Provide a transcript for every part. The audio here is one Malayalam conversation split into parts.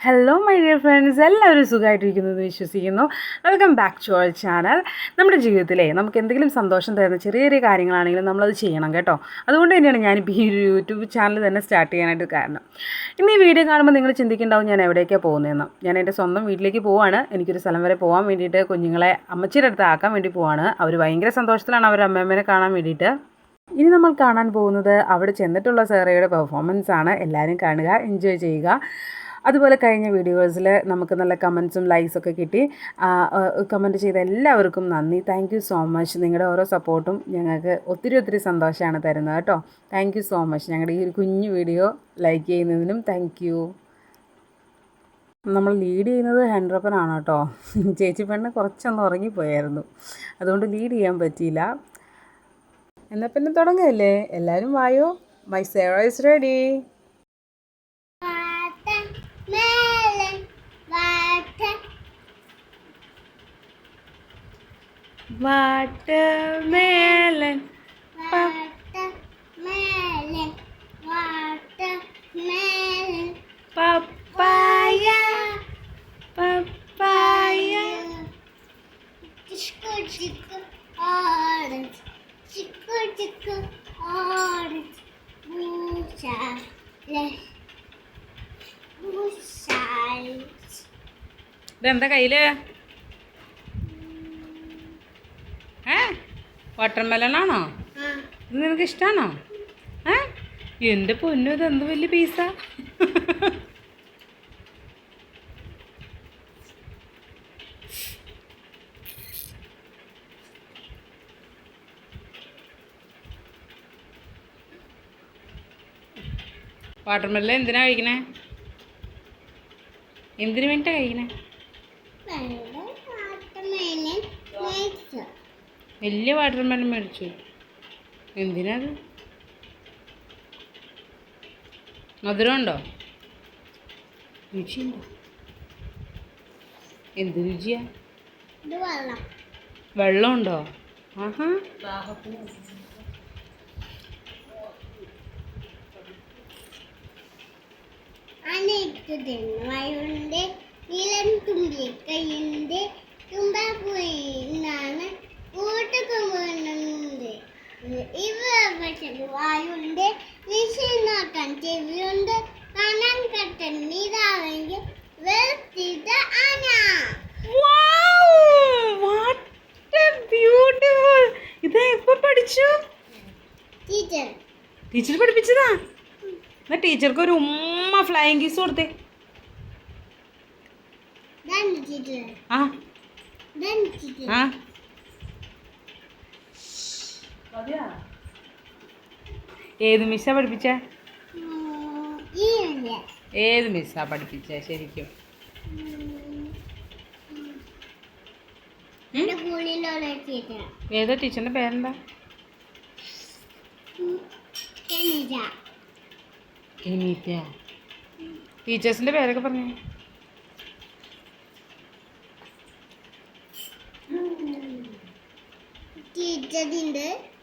ഹലോ മൈ ഡിയർ ഫ്രണ്ട്സ് എല്ലാവരും സുഖമായിട്ടിരിക്കുന്നു എന്ന് വിശ്വസിക്കുന്നു. Welcome back to our channel നമ്മുടെ ജീവിതത്തിലെ നമുക്ക് എന്തെങ്കിലും സന്തോഷം തരുന്ന ചെറിയ ചെറിയ കാര്യങ്ങളാണെങ്കിലും നമ്മളത് ചെയ്യണം കേട്ടോ. അതുകൊണ്ട് തന്നെയാണ് ഞാനിപ്പോൾ ഈ ഒരു യൂട്യൂബ് ചാനൽ തന്നെ സ്റ്റാർട്ട് ചെയ്യാനായിട്ട് കാരണം. ഇന്ന് ഈ വീഡിയോ കാണുമ്പോൾ നിങ്ങൾ ചിന്തിക്കുന്നുണ്ടാവും ഞാൻ എവിടേക്കാണ് പോകുന്നതെന്ന്. ഞാൻ എന്റെ സ്വന്തം വീട്ടിലേക്ക് പോവാണ്. എനിക്കൊരു സ്ഥലം വരെ പോകാൻ വേണ്ടിയിട്ട് കുഞ്ഞുങ്ങളെ അമ്മച്ചിയുടെ അടുത്ത് ആക്കാൻ വേണ്ടി പോവാണ്. അവർ ഭയങ്കര സന്തോഷത്തിലാണ് അവർ അമ്മമ്മേനെ കാണാൻ വേണ്ടിയിട്ട്. ഇനി നമ്മൾ കാണാൻ പോകുന്നത് അവിടെ ചെന്നിട്ടുള്ള സേറയുടെ പെർഫോമൻസ് ആണ്. എല്ലാവരും കാണുക എൻജോയ് ചെയ്യുക. അതുപോലെ കഴിഞ്ഞ വീഡിയോസിൽ നമുക്ക് നല്ല കമൻസും ലൈക്സൊക്കെ കിട്ടി. കമന്റ് ചെയ്ത എല്ലാവർക്കും നന്ദി. താങ്ക് സോ മച്ച് നിങ്ങളുടെ ഓരോ സപ്പോർട്ടും ഞങ്ങൾക്ക് ഒത്തിരി ഒത്തിരി സന്തോഷമാണ് തരുന്നത് കേട്ടോ. താങ്ക് സോ മച്ച് ഞങ്ങളുടെ ഈ ഒരു കുഞ്ഞു വീഡിയോ ലൈക്ക് ചെയ്യുന്നതിനും താങ്ക് നമ്മൾ ലീഡ് ചെയ്യുന്നത് ഹാൻഡ്രപ്പനാണ് കേട്ടോ. ചേച്ചി പെണ്ണ് കുറച്ചൊന്ന് ഉറങ്ങിപ്പോയായിരുന്നു. അതുകൊണ്ട് ലീഡ് ചെയ്യാൻ പറ്റിയില്ല. എന്നാൽ പിന്നെ തുടങ്ങല്ലേ? എല്ലാവരും വായോ? My Sewa is ready watermelon papaya papaya Chico, chico, orange. Chico, chico, orange. Bushale. Bushale. ഇതെന്താ കയ്യിൽ ഏ? വാട്ടർമെലനാണോ ഇത് നിനക്ക് ഇഷ്ടമാണോ ഏ? എന്റെ പൊന്നു ഇത്? എന്ത് വലിയ പീസ വാട്ടർമെലൻ എന്തിനാ കഴിക്കണേ? എന്തിനു വേണ്ടിട്ടാ കഴിക്കണേ? വലിയ വാട്ടർ മെലൺ മേടിച്ചു. എന്തിനാ അത് മധുരമുണ്ടോ? രുചിയുണ്ടോ? എന്ത് രുചിയാ? വെള്ളമുണ്ടോ? ആഹാ. അനേക്ക് തിന്നുവായുണ്ട് നീലൻ തുമ്പി ഇവ വായുണ്ട് വിഷയം നോക്കാൻ ചെവിയുണ്ട് കാണാൻ കട്ടൻ നീതാവെങ്കിൽ ആന ടീച്ചർ പഠിപ്പിച്ചതാ? എന്നാ ടീച്ചർക്ക് ഒരു ഉമ്മ ഫ്ലൈങ് കിസ് കൊടുത്തേ. ആ. ആ. ഏത് മിസ്സാ പഠിപ്പിച്ച? ഏത് മിസ്സാ പഠിപ്പിച്ച? ശരിക്കും. ഏതോ ടീച്ചറിന്റെ പേരെന്താ? ടീച്ചേഴ്സിന്റെ പേരൊക്കെ പറഞ്ഞു. ടീച്ചറുണ്ട്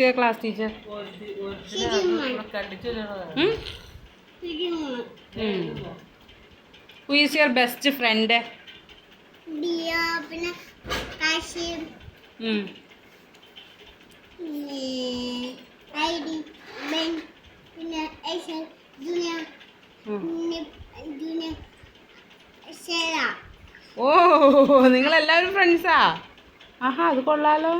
your class teacher who is your best friend പിന്നെ കാശിം പിന്നെ ഐഡി ബെൻ പിന്നെ ഐഷൽ ജൂനിയ ജൂനിയ ഷെറ ഓ നിങ്ങളെല്ലാവരും ഫ്രണ്ട്സാ ആഹാ അത് കൊള്ളാലോ.